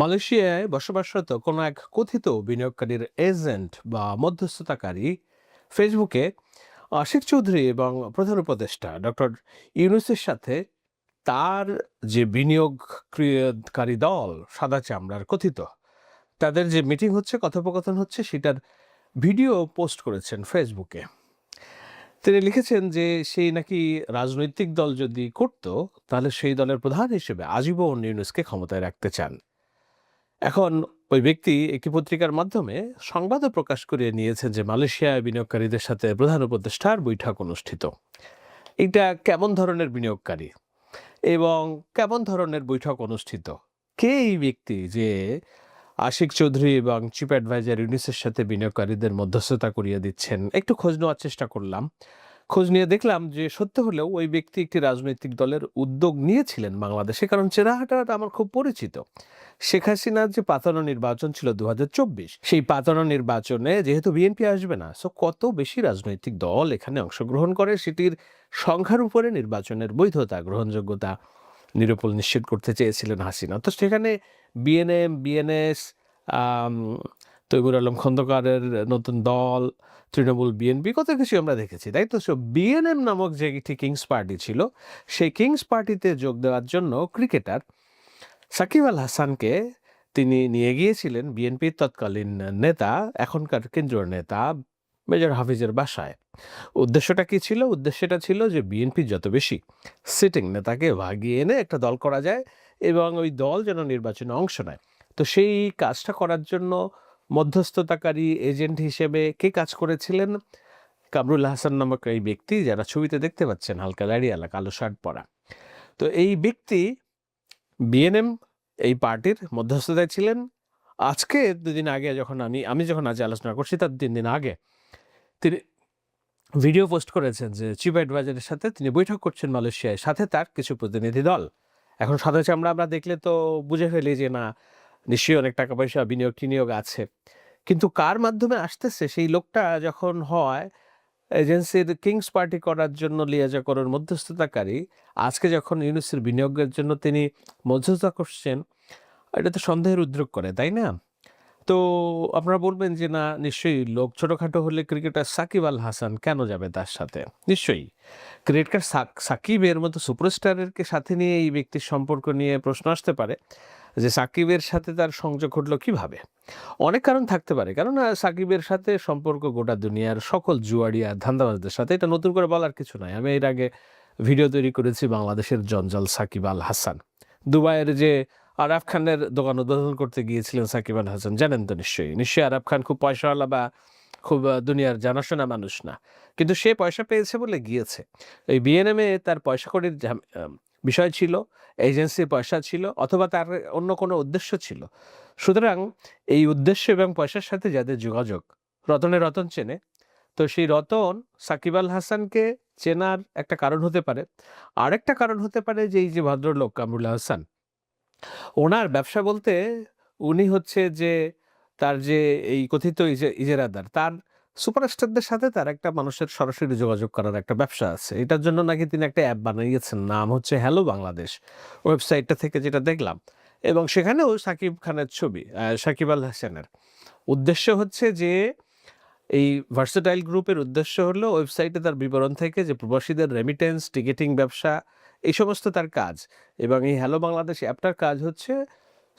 মালয়েশিয়ায় বসবাসরত কোনো এক কথিত বিনিয়োগকারীর এজেন্ট বা মধ্যস্থতাকারী ফেসবুকে আশিক চৌধুরী এবং প্রধান উপদেষ্টা ডক্টর ইউনুসের সাথে তার যে বিনিয়োগকারী দল সাদা চামড়ার কথিত, তাদের যে মিটিং হচ্ছে, কথোপকথন হচ্ছে, সেটার ভিডিও পোস্ট করেছেন ফেসবুকে। তিনি লিখেছেন যে সেই নাকি রাজনৈতিক দল যদি করত, তাহলে সেই দলের প্রধান হিসেবে আজীবন ইউনুসকে ক্ষমতায় রাখতে চান। এখন ওই ব্যক্তি একটি পত্রিকার মাধ্যমে সংবাদও প্রকাশ করে নিয়েছেন যে মালয়েশিয়ায় বিনিয়োগকারীদের সাথে প্রধান উপদেষ্টার বৈঠক অনুষ্ঠিত। এটা কেমন ধরনের বিনিয়োগকারী? এবং কেমন ধরনের বৈঠক অনুষ্ঠিত? কে এই ব্যক্তি যে আশিক চৌধুরী এবং চিফ অ্যাডভাইজার ইউনিসের সাথে বিনিয়োগকারীদের মধ্যস্থতা করিয়ে দিচ্ছেন? একটু খোঁজ নেওয়ার চেষ্টা করলাম। খোঁজ নিয়ে দেখলাম যে সত্য হলেও ওই ব্যক্তি একটি রাজনৈতিক দলের উদ্যোগ নিয়েছিলেন বাংলাদেশে, কারণ চেরাহাটা আমার খুব পরিচিত। শেখ হাসিনার যে পাতানো নির্বাচন ছিল দু হাজার চব্বিশ, সেই পাতানো নির্বাচনে যেহেতু বিএনপি আসবে না সো কত বেশি রাজনৈতিক দল এখানে অংশগ্রহণ করে সেটির সংখ্যার উপরে নির্বাচনের বৈধতা, গ্রহণযোগ্যতা নিরূপণ নিশ্চিত করতে চেয়েছিলেন হাসিনা। তো সেখানে বিএনএম বিএনএস তৈবুর আলম খন্দকারের নতুন দল, তৃণমূল বিএনপি কত কিছু আমরা দেখেছি, তাই তো? সো বিএনএম নামক যে একটি কিংস পার্টি ছিল, সেই কিংস পার্টিতে যোগ দেওয়ার জন্য ক্রিকেটার সাকিব আল হাসানকে তিনি নিয়ে গিয়েছিলেন বিএনপির তৎকালীন নেতা, এখনকার কেন্দ্রীয় নেতা মেজর হাফিজের বাসায়। উদ্দেশ্যটা কি ছিল? উদ্দেশ্যটা ছিল যে বিএনপি যত বেশি সিটিং নেতাকে ভাগিয়ে এনে একটা দল করা যায় এবং ওই দল যেন নির্বাচনে অংশ নেয়। তো সেই কাজটা করার জন্য মধ্যস্থতাকারী এজেন্ট হিসেবে কে কাজ করেছিলেন? কামরুল হাসান নামক এই ব্যক্তি যারা ছবিতে দেখতে পাচ্ছেন, হালকা দাঁড়িয়ালা কালো শার্ট পরা। তো এই ব্যক্তি বিএনএম এই পার্টির মধ্যস্থতায় ছিলেন। আজকে দুদিন আগে যখন আমি আমি যখন আজ আলোচনা করছি, তার তিন দিন আগে তিনি ভিডিও পোস্ট করেছেন যে চিফ অ্যাডভাইজারের সাথে তিনি বৈঠক করছেন মালয়েশিয়ায়। সাথে তার কিছু প্রতিনিধি দল। এখন সাধারণত আমরা আমরা দেখলে তো বুঝে ফেলি যে না নিশ্চয়ই অনেক টাকা পয়সা বিনিয়োগ টিনিয়োগ আছে। কিন্তু কার মাধ্যমে আসতেছে? সেই লোকটা যখন হয়, এজেন্সির কিংস পার্টি করার জন্য লিয়াজা করার মধ্যস্থতাকারী, আজকে যখন ইউনিসের বিনিয়োগের জন্য তিনি মধ্যস্থতা করছেন, এটা তো সন্দেহের উদ্রেক করে, তাই না? তো আপনারা বলবেন যে, না, নিশ্চয়ই লোক ছোটোখাটো হলে ক্রিকেটার সাকিব আল হাসান কেন যাবে তার সাথে? নিশ্চয়ই। ক্রিকেটার সাকিবের মতো সুপারস্টারেরকে সাথে নিয়ে এই ব্যক্তির সম্পর্ক নিয়ে প্রশ্ন আসতে পারে। যে সাকিবের সাথে তার সংযোগ ঘটলো কীভাবে? অনেক কারণ থাকতে পারে। কেননা সাকিবের সাথে সম্পর্ক গোটা দুনিয়ার সকল জুয়াড়িয়া ধান্দাবাজদের সাথে। এটা নতুন করে বলার কিছু নয় আমি এর আগে ভিডিও তৈরি করেছি বাংলাদেশের জঞ্জাল সাকিব আল হাসান। দুবাইয়ের যে আরাফ খানের দোকান উদ্বোধন করতে গিয়েছিলেন সাকিব আল হাসান, জানেন তো নিশ্চয়ই। নিশ্চয়ই আরাফ খান খুব পয়সাওয়ালা বা খুব দুনিয়ার জানাশোনা মানুষ না। কিন্তু সে পয়সা পেয়েছে বলে গিয়েছে। এই বিএনএমে তার পয়সা কড়ির বিষয় ছিল এজেন্সির পয়সা ছিল অথবা তার অন্য কোনো উদ্দেশ্য ছিল। সুতরাং এই উদ্দেশ্য এবং পয়সার সাথে যাদের যোগাযোগ, রতনে রতন চেনে। তো সেই রতন সাকিব আল হাসানকে চেনার একটা কারণ হতে পারে। আরেকটা কারণ হতে পারে যে এই যে ভদ্রলোক কামরুল হাসান, ওনার ব্যবসা বলতে উনি হচ্ছে যে তার যে এই কথিত ইজেরাদার, তার সুপারস্টারদের সাথে তার একটা মানুষের সরাসরি যোগাযোগ করার একটা ব্যবসা আছে। এটার জন্য নাকি তিনি একটা অ্যাপ বানিয়েছেন, নাম হচ্ছে হ্যালো বাংলাদেশ ওয়েবসাইটটা থেকে যেটা দেখলাম। এবং সেখানেও সাকিব খানের ছবি সাকিব আল হাসানের। উদ্দেশ্য হচ্ছে যে এই ভার্সেটাইল গ্রুপের উদ্দেশ্য হলো ওয়েবসাইটে তার বিবরণ থেকে যে প্রবাসীদের রেমিটেন্স টিকেটিং ব্যবসা, এই সমস্ত তার কাজ। এবং এই হ্যালো বাংলাদেশ অ্যাপটার কাজ হচ্ছে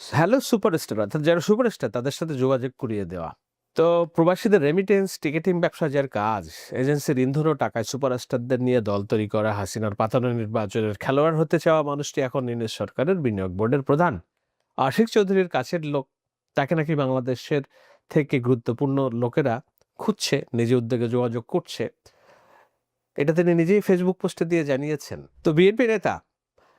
হ্যালো সুপারস্টার অর্থাৎ যারা সুপারস্টার তাদের সাথে যোগাযোগ করিয়ে দেওয়া। তো প্রবাসীদের রেমিটেন্স টিকেটিং ব্যবসা যার কাজ এজেন্সির ইন্ধন ও টাকায় সুপারস্টারদের নিয়ে দল তৈরি করা, হাসিনার পাতানো নির্বাচনের খেলোয়াড় হতে চাওয়া মানুষটি এখন ইংরেজ সরকারের বিনিয়োগ বোর্ডের প্রধান। আশিক চৌধুরীর কাছের লোক, তাকে নাকি বাংলাদেশের থেকে গুরুত্বপূর্ণ লোকেরা খুঁজছে, নিজে উদ্যোগে যোগাযোগ করছে। এটা তিনি নিজেই ফেসবুক পোস্টে দিয়ে জানিয়েছেন। তো বিএনপি নেতা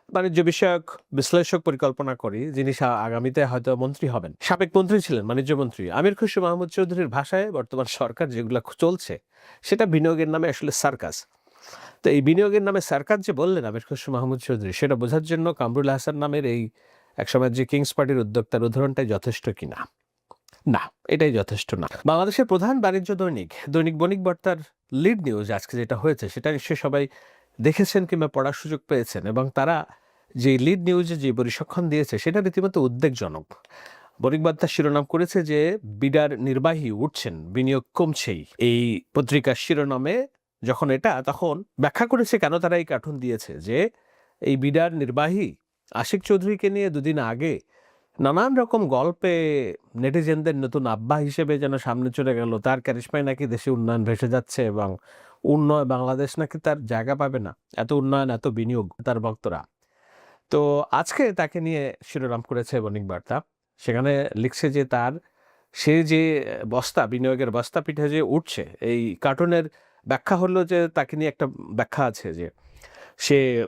বাণিজ্য বিষয়ক বিশ্লেষক পরিকল্পনা করি, যিনি আগামীতে হয়তো মন্ত্রী হবেন। সাবেক মন্ত্রী ছিলেন বাণিজ্য মন্ত্রী আমির খুশি মাহমুদ চৌধুরীর ভাষায় বর্তমান সরকার যেগুলো চলছে, সেটা বিনিয়োগের নামে আসলে সার্কাস। তো এই বিনিয়োগের নামে সার্কাস যে বললেন আমির খুশি মাহমুদ চৌধুরী, সেটা বোঝার জন্য কামরুল হাসান নামের এই একসময় যে কিংস পার্টির উদ্যোক্তার উদাহরণটাই যথেষ্ট কিনা? না, এটাই যথেষ্ট না। বাংলাদেশের প্রধান বাণিজ্য দৈনিক দৈনিক বণিক বার্তার লিড নিউজ আজকে যেটা হয়েছে, সেটা নিশ্চয়ই সবাই দেখেছেন কিংবা পড়ার সুযোগ পেয়েছেন এবং তারা যে লিড নিউজে যে পরিসংখ্যান দিয়েছে, সেটা রীতিমতো উদ্বেগজনক। বণিক বার্তা শিরোনাম করেছে যে, বিডার নির্বাহী উঠছেন, বিনিয়োগ কমছেই। এই পত্রিকার শিরোনামে যখন এটা, তখন ব্যাখ্যা করেছে কেন তারা এই কার্টুন দিয়েছে যে, এই বিডার নির্বাহী আশিক চৌধুরীকে নিয়ে দুদিন আগে নানান রকম গল্পে নেটিজেনদের নতুন আব্বা হিসেবে যেন সামনে চলে গেল, তার ক্যারিশমায় নাকি দেশে উন্নয়ন ভেসে যাচ্ছে এবং উন্নয়ন বাংলাদেশ নাকি তার জায়গা পাবে না? এত উন্নয়ন, এত বিনিয়োগ তার ভক্তরা। তো আজকে তাকে নিয়ে শিরোনাম করেছে বণিক বার্তা। সেখানে লিখছে যে তার, সে যে বস্তা, বিনিয়োগের বস্তা পিঠে যে উঠছে, এই কার্টুনের ব্যাখ্যা হলো যে তাকে নিয়ে একটা ব্যাখ্যা আছে যে সে,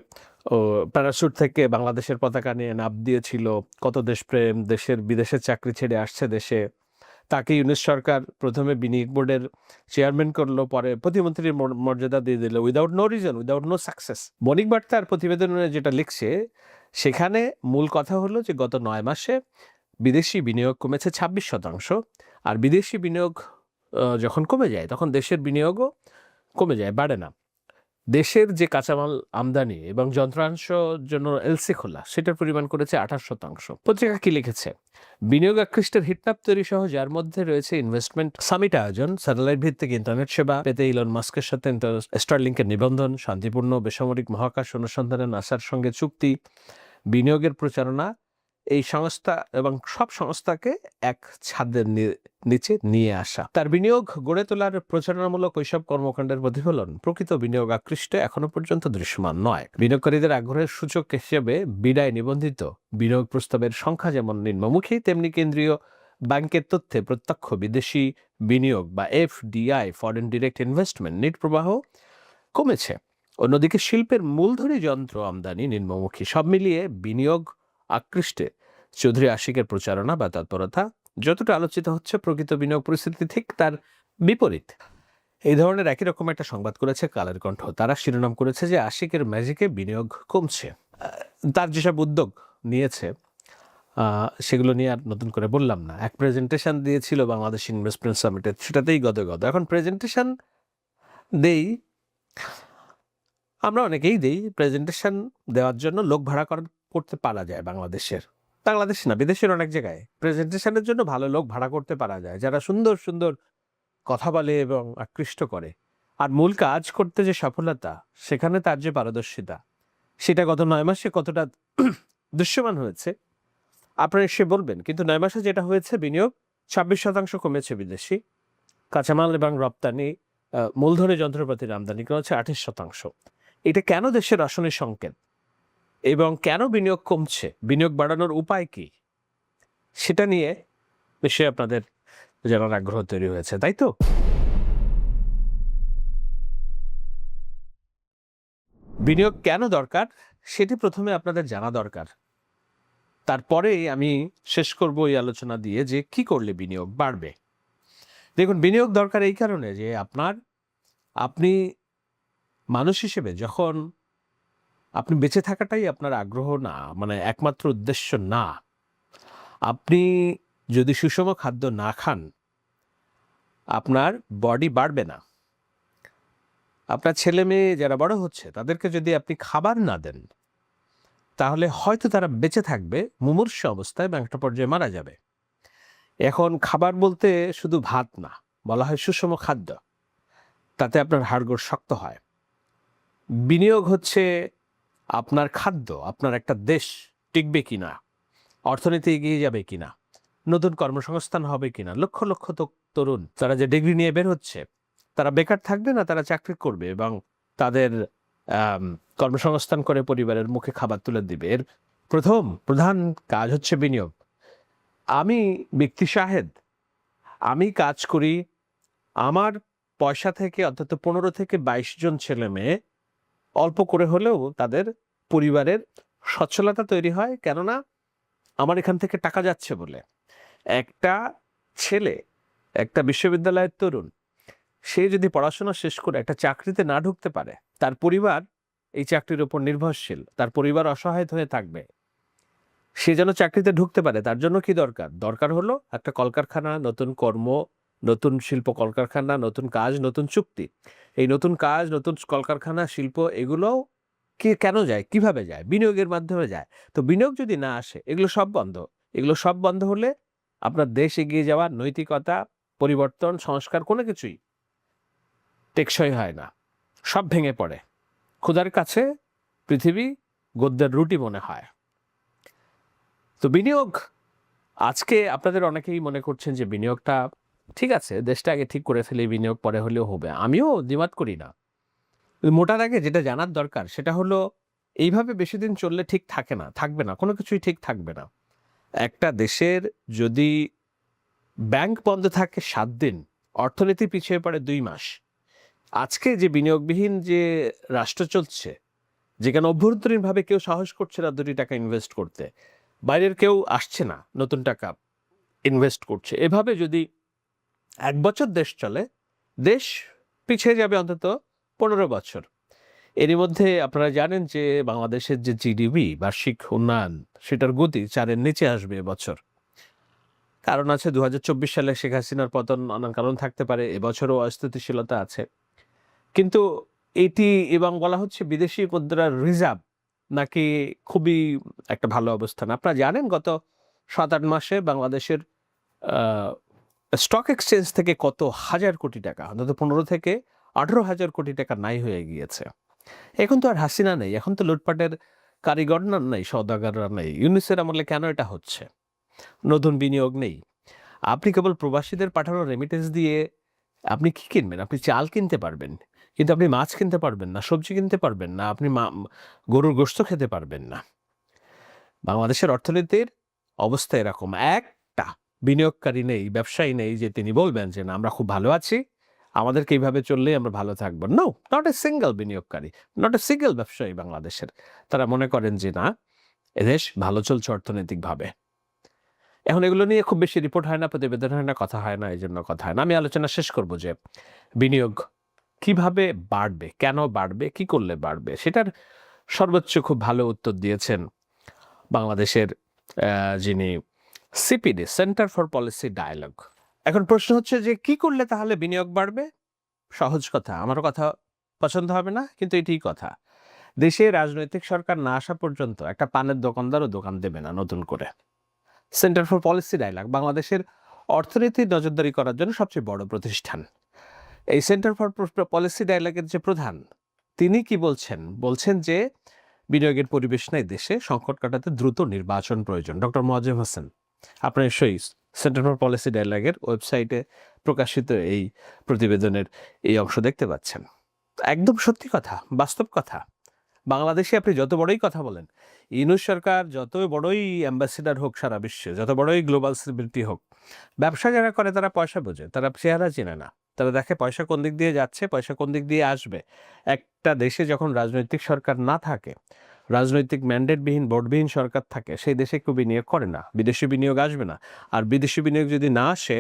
ও, প্যারাশুট থেকে বাংলাদেশের পতাকা নিয়ে নাপ দিয়েছিল। কত দেশপ্রেম, দেশের বিদেশের চাকরি ছেড়ে আসছে দেশে। তাকে ইউনিস সরকার প্রথমে বিনিয়োগ বোর্ডের চেয়ারম্যান করল, পরে প্রতিমন্ত্রীর মর্যাদা দিয়ে দিল without no reason without no success বণিক বার্তার প্রতিবেদনে যেটা লিখছে, সেখানে মূল কথা হলো যে গত নয় মাসে বিদেশি বিনিয়োগ কমেছে ছাব্বিশ শতাংশ, আর বিদেশি বিনিয়োগ যখন কমে যায়, তখন দেশের বিনিয়োগও কমে যায়, বাড়ে না। দেশের যে কাঁচামাল আমদানি এবং যন্ত্রাংশ জন্য এলসি খোলা, সেটার পরিমাণ করেছে আঠাশ শতাংশ। পত্রিকা কি লিখেছে? বিনিয়োগ আকৃষ্টের হিটম্যাপ তৈরি সহ, যার মধ্যে রয়েছে ইনভেস্টমেন্ট সামিট আয়োজন স্যাটেলাইট ভিত্তিক ইন্টারনেট সেবা পেতে ইলন মাস্কের সাথে স্টারলিংকের নিবন্ধন, শান্তিপূর্ণ বেসামরিক মহাকাশ অনুসন্ধানে নাসার সঙ্গে চুক্তি, বিনিয়োগের প্রচারণা এই সংস্থা এবং সব সংস্থাকে এক ছাদের নিচে নিয়ে আসা। তার বিনিয়োগ গড়ে তোলার প্রচারণামূলক ওইসব কর্মকাণ্ডের প্রতিফলন প্রকৃত বিনিয়োগ আকৃষ্ট এখনও পর্যন্ত দৃশ্যমান নয়। বিনিয়োগকারীদের আগ্রহের সূচক হিসেবে বিদায় নিবন্ধিত। বিনিয়োগ প্রস্তাবের সংখ্যা যেমন নিম্নমুখী, তেমনি কেন্দ্রীয় ব্যাংকের তথ্যে প্রত্যক্ষ বিদেশি বিনিয়োগ বা FDI foreign direct investment net প্রবাহ কমেছে। অন্যদিকে শিল্পের মূলধনী যন্ত্র আমদানি নিম্নমুখী। সব মিলিয়ে বিনিয়োগ আকৃষ্টে। চৌধুরী আশিকের প্রচারণা বা তৎপরতা যতটা আলোচিত হচ্ছে প্রকৃত বিনিয়োগ পরিস্থিতি ঠিক তার বিপরীত। এই ধরনের একই রকম একটা সংবাদ করেছে কালের কণ্ঠ। তারা শিরোনাম করেছে যে আশিকের ম্যাজিকে বিনিয়োগ কমছে। তার যেসব উদ্যোগ নিয়েছে সেগুলো নিয়ে আর নতুন করে বললাম না। এক প্রেজেন্টেশন দিয়েছিল বাংলাদেশ ইনভেস্টমেন্ট সামিটে সেটাতেই গদ গদ। এখন প্রেজেন্টেশন দেই। আমরা অনেকেই দেই প্রেজেন্টেশন দেওয়ার জন্য, লোক ভাড়া কর- করতে পারা যায় বাংলাদেশের। বাংলাদেশ না, বিদেশের অনেক জায়গায়। প্রেজেন্টেশনের জন্য ভালো লোক ভাড়া করতে পারা যায়, যারা সুন্দর সুন্দর কথা বলে এবং আকৃষ্ট করে। আর মূল কাজ করতে যে সফলতা, সেখানে তার যে পারদর্শিতা, সেটা গত নয় মাসে কতটা দৃশ্যমান হয়েছে, আপনারা সে বলবেন। কিন্তু নয় মাসে যেটা হয়েছে, বিনিয়োগ ছাব্বিশ শতাংশ কমেছে বিদেশি। কাঁচামাল এবং রপ্তানি মূলধনী যন্ত্রপাতির আমদানি করেছে আঠাশ শতাংশ। এটা কেন দেশের আসনের সংকেত? এবং কেন বিনিয়োগ কমছে? বিনিয়োগ বাড়ানোর উপায় কি? সেটা নিয়ে নিশ্চয়ই আপনাদের জানার আগ্রহ তৈরি হয়েছে, তাই তো? বিনিয়োগ কেন দরকার? সেটি প্রথমে আপনাদের জানা দরকার। তারপরে আমি শেষ করব এই আলোচনা দিয়ে যে কি করলে বিনিয়োগ বাড়বে। দেখুন, বিনিয়োগ দরকার এই কারণে যে আপনার, আপনি মানুষ হিসেবে যখন আপনি বেঁচে থাকাটাই আপনার আগ্রহ না মানে একমাত্র উদ্দেশ্য না। আপনি যদি সুষম খাদ্য না খান, আপনার বডি বাড়বে না। আপনার ছেলে মেয়ে যারা বড় হচ্ছে, তাদেরকে যদি আপনি খাবার না দেন, তাহলে হয়তো তারা বেঁচে থাকবে, মুমূর্ষ অবস্থায় এবং একটা পর্যায়ে মারা যাবে। এখন খাবার বলতে শুধু ভাত না, বলা হয় সুষম খাদ্য। তাতে আপনার হাড়গোড় শক্ত হয়। বিনিয়োগ হচ্ছে আপনার খাদ্য, আপনার একটা দেশ টিকবে কিনা? অর্থনীতি এগিয়ে যাবে কিনা? নতুন কর্মসংস্থান হবে কিনা? লক্ষ লক্ষ তো- তরুণ, তারা যে ডিগ্রি নিয়ে বের হচ্ছে, তারা বেকার থাকবে না, তারা চাকরি করবে এবং তাদের কর্মসংস্থান করে পরিবারের মুখে খাবার তুলে দিবে। এর প্রথম, প্রধান কাজ হচ্ছে বিনিয়োগ। আমি ব্যক্তি শাহেদ। আমি কাজ করি আমার পয়সা থেকে অন্তত পনেরো থেকে বাইশ জন ছেলে মেয়ে অল্প করে হলেও তাদের পরিবারের সচ্ছলতা তৈরি হয়। কেননা আমার এখান থেকে টাকা যাচ্ছে বলে। একটা ছেলে, একটা বিশ্ববিদ্যালয়ের তরুণ, সে যদি পড়াশোনা শেষ করে একটা চাকরিতে না ঢুকতে পারে, তার পরিবার এই চাকরির উপর নির্ভরশীল, তার পরিবার অসহায় হয়ে থাকবে। সে যেন চাকরিতে ঢুকতে পারে, তার জন্য কি দরকার? দরকার হলো একটা কলকারখানা, নতুন কর্ম নতুন শিল্প কলকারখানা, নতুন কাজ, নতুন চুক্তি। এই নতুন কাজ, নতুন কলকারখানা, শিল্প এগুলোও কে, কেন যায়? কীভাবে যায়? বিনিয়োগের মাধ্যমে যায়। তো বিনিয়োগ যদি না আসে, এগুলো সব বন্ধ। এগুলো সব বন্ধ হলে আপনার দেশ এগিয়ে যাওয়ার নৈতিকতা, পরিবর্তন, সংস্কার কোনো কিছুই টেকসই হয় না। সব ভেঙে পড়ে। ক্ষুধার কাছে পৃথিবী গদ্যের রুটি মনে হয়। তো বিনিয়োগ, আজকে আপনাদের অনেকেই মনে করছেন যে বিনিয়োগটা ঠিক আছে দেশটা আগে ঠিক করে ফেলে, বিনিয়োগ পরে হলেও হবে। আমিও দ্বিমত করি না। মোটার আগে যেটা জানার দরকার, সেটা হলো এইভাবে বেশি দিন চললে ঠিক থাকে না, থাকবে না, কোনো কিছুই ঠিক থাকবে না। একটা দেশের যদি ব্যাংক বন্ধ থাকে সাত দিন, অর্থনীতি পিছিয়ে পড়ে দুই মাস, আজকে যে বিনিয়োগবিহীন যে রাষ্ট্র চলছে, যেখানে অভ্যন্তরীণভাবে কেউ সাহস করছে না দুটি টাকা ইনভেস্ট করতে, বাইরের কেউ আসছে না, নতুন টাকা ইনভেস্ট করছে, এভাবে যদি এক বছর দেশ চলে, দেশ পিছিয়ে যাবে অন্তত পনেরো বছর। এরই মধ্যে আপনারা জানেন যে বাংলাদেশের যে জিডিপি, বার্ষিক উন্নয়ন, সেটার গতি চারের নিচে আসবে এবছর। কারণ আছে দু হাজার চব্বিশ সালে শেখ হাসিনার পতন নানান কারণ থাকতে পারে, এবছরও অস্থিতিশীলতা আছে। কিন্তু এটি এবং বলা হচ্ছে বিদেশি মুদ্রার রিজার্ভ নাকি খুবই একটা ভালো অবস্থান। আপনারা জানেন গত সাত আট মাসে বাংলাদেশের স্টক এক্সচেঞ্জ থেকে কত হাজার কোটি টাকা, অন্তত পনেরো থেকে আঠেরো হাজার কোটি টাকা নাই হয়ে গিয়েছে। এখন তো আর হাসিনা নেই, এখন তো লুটপাটের কারিগররা নেই সৌদাগররা নেই। ইউনিসের আমলে কেন এটা হচ্ছে? নতুন বিনিয়োগ নেই। আপনি কেবল প্রবাসীদের পাঠানো রেমিটেন্স দিয়ে আপনি কি কিনবেন? আপনি চাল কিনতে পারবেন, কিন্তু আপনি মাছ কিনতে পারবেন না, সবজি কিনতে পারবেন না, আপনি গরুর গোশত খেতে পারবেন না। বাংলাদেশের অর্থনীতির অবস্থা এরকম। একটা বিনিয়োগকারী নেই, ব্যবসায়ী নেই যে তিনি বলবেন যে, না, আমরা খুব ভালো আছি, আমাদেরকে এইভাবে চললেই আমরা ভালো থাকব। নো নট এ সিঙ্গেল বিনিয়োগকারী নট এ সিঙ্গেল ব্যবসায়ী বাংলাদেশের। তারা মনে করেন যে, না, এদেশ ভালো চলছে অর্থনৈতিকভাবে। এখন এগুলো নিয়ে খুব বেশি রিপোর্ট হয় না, প্রতিবেদন হয় না, কথা হয় না এই জন্য কথা হয় না। আমি আলোচনা শেষ করব যে, বিনিয়োগ কীভাবে বাড়বে, কেন বাড়বে, কি করলে বাড়বে, সেটার সর্বোচ্চ খুব ভালো উত্তর দিয়েছেন বাংলাদেশের যিনি CPD centre for policy dialogue এখন প্রশ্ন হচ্ছে যে কি করলে তাহলে বিনিয়োগ বাড়বে? সহজ কথা আমার কথা পছন্দ হবে না, কিন্তু এটাই কথা। দেশে রাজনৈতিক সরকার না আসা পর্যন্ত একটা পানের দোকানদারও দোকান দেবে না নতুন করে। সেন্টার ফর পলিসি ডায়ালগ বাংলাদেশের অর্থনীতির নজরদারি করার জন্য সবচেয়ে বড় প্রতিষ্ঠান। এই সেন্টার ফর পলিসি ডায়ালগের যে প্রধান, তিনি কি বলছেন? বলছেন যে বিনিয়োগের পরিবেশ নাই দেশে, সংকট কাটাতে দ্রুত নির্বাচন প্রয়োজন। ডক্টর মোয়াজ্জেম হোসেন। আপনার নিশ্চয়ই সেন্টার ফর পলিসি ডায়ালগের ওয়েবসাইটে প্রকাশিত এই প্রতিবেদনের এই অংশ দেখতে পাচ্ছেন। একদম সত্যি কথা, বাস্তব কথা। বাংলাদেশে আপনি যত বড়ই কথা বলেন ইউনুস সরকার যত বড়ই অ্যাম্বাসিডার হোক সারা বিশ্বে, যত বড়ই গ্লোবাল সেলিব্রিটি হোক, ব্যবসা যারা করে তারা পয়সা বোঝে, তারা চেহারা চেনে না। তারা দেখে পয়সা কোন দিক দিয়ে যাচ্ছে, পয়সা কোন দিক দিয়ে আসবে। একটা দেশে যখন রাজনৈতিক সরকার না থাকে রাজনৈতিক ম্যান্ডেটবিহীন বোর্ডবিহীন সরকার থাকে, সেই দেশে কেউ বিনিয়োগ করে না, বিদেশি বিনিয়োগ আসবে না। আর বিদেশি বিনিয়োগ যদি না আসে,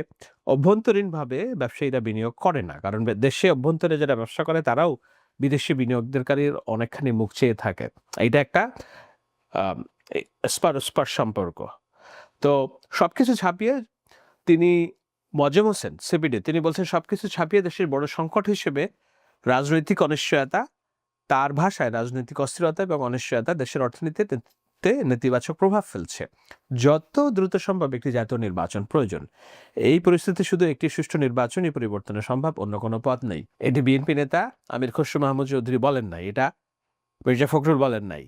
অভ্যন্তরীণভাবে ব্যবসায়ীরা বিনিয়োগ করে না। কারণ দেশে অভ্যন্তরে যারা ব্যবসা করে, তারাও বিদেশি বিনিয়োগকারীর অনেকখানি মুখ চেয়ে থাকে। এটা একটা স্পার সম্পর্ক। তো সব কিছু ছাপিয়ে তিনি মজেম হোসেন সিবিডি তিনি বলছেন সব কিছু ছাপিয়ে দেশের বড় সংকট হিসেবে রাজনৈতিক অনিশ্চয়তা তার ভাষায় রাজনৈতিক অস্থিরতা এবং অনিশ্চয়তা দেশের অর্থনীতিতে নেতিবাচক প্রভাব ফেলছে। যত দ্রুত সম্ভব একটি জাতীয় নির্বাচন প্রয়োজন। এই পরিস্থিতি শুধু একটি সুষ্ঠু নির্বাচনই পরিবর্তনে সম্ভব, অন্য কোনো পথ নেই। এটি বিএনপি নেতা আমির খসরু মাহমুদ চৌধুরী বলেন নাই, এটা মির্জা ফখরুল বলেন নাই,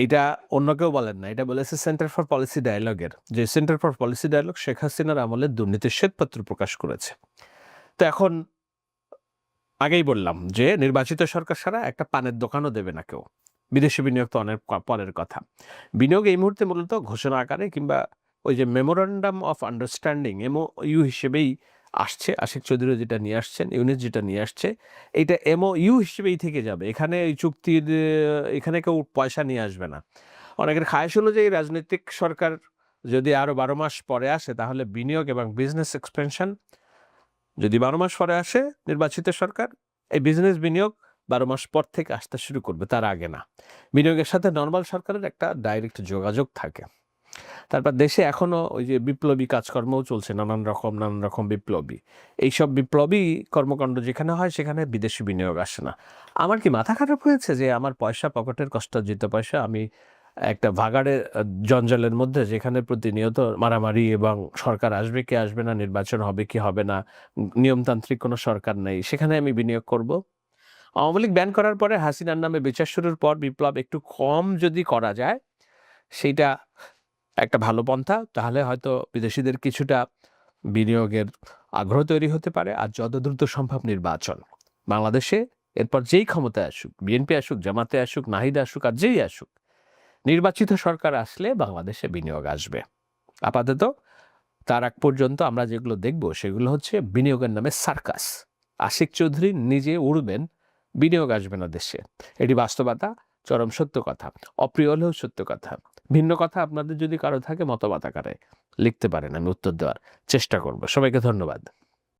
এইটা অন্য কেউ বলেন না এটা বলেছে সেন্টার ফর পলিসি ডায়ালগের। যে centre for policy dialogue Sheikh হাসিনার আমলে দুর্নীতির শ্বেতপত্র প্রকাশ করেছে। তো এখন আগেই বললাম যে নির্বাচিত সরকার ছাড়া একটা পানের দোকানও দেবে না কেউ। বিদেশি বিনিয়োগ তো অনেক পরের কথা। বিনিয়োগ এই মুহূর্তে মূলত ঘোষণা আকারে কিংবা ওই যে memorandum of understanding M O U হিসেবেই আসছে। আশিক চৌধুরী যেটা নিয়ে আসছেন ইউনিট যেটা নিয়ে আসছে এইটা এমও ইউ হিসেবেই থেকে যাবে। এখানে এই চুক্তির এখানে কেউ পয়সা নিয়ে আসবে না। অনেকের খায়স অনুযায়ী রাজনৈতিক সরকার যদি আরও বারো মাস পরে আসে, তাহলে বিনিয়োগ এবং বিজনেস এক্সপেনশন যদি বারো মাস পরে আসে নির্বাচিত সরকার, এই বিজনেস বিনিয়োগ বারো মাস পর থেকে আসতে শুরু করবে, তার আগে না। বিনিয়োগের সাথে নর্মাল সরকারের একটা ডাইরেক্ট যোগাযোগ থাকে। তারপর দেশে এখনও ওই যে বিপ্লবী কাজকর্মও চলছে, নানান রকম নানান রকম বিপ্লবী। এইসব বিপ্লবী কর্মকাণ্ড যেখানে হয়, সেখানে বিদেশি বিনিয়োগ আসে না। আমার কি মাথা খারাপ হয়েছে যে আমার পয়সা পকেটের কষ্ট কষ্টার্জিত পয়সা আমি একটা ভাগাড়ের আহ, জঞ্জালের মধ্যে যেখানে প্রতিনিয়ত মারামারি এবং সরকার আসবে কি আসবে না নির্বাচন হবে কি হবে না নিয়মতান্ত্রিক কোনো সরকার নেই সেখানে আমি বিনিয়োগ করব। আওয়ামী লীগ ব্যান করার পরে হাসিনার নামে বিচার শুরুর পর বিপ্লব একটু কম যদি করা যায় সেইটা একটা ভালো পন্থা তাহলে হয়তো বিদেশিদের কিছুটা বিনিয়োগের আগ্রহ তৈরি হতে পারে। আর যত দ্রুত সম্ভব নির্বাচন বাংলাদেশে এরপর যেই ক্ষমতায় আসুক বিএনপি আসুক জামাতে আসুক নাহিদ আসুক আর যেই আসুক নির্বাচিত সরকার আসলে বাংলাদেশে বিনিয়োগ আসবে। আপাতত তার আগ পর্যন্ত আমরা যেগুলো দেখব সেগুলো হচ্ছে বিনিয়োগের নামে সার্কাস। আশিক চৌধুরী নিজে উড়বেন, বিনিয়োগ আসবে না দেশে। এটি বাস্তবতা, চরম সত্য কথা। অপ্রিয় হলেও সত্য কথা। ভিন্ন কথা আপনাদের যদি কারও থাকে মতবাদ আকারে লিখতে পারেন, আমি উত্তর দেওয়ার চেষ্টা করব। সবাইকে ধন্যবাদ।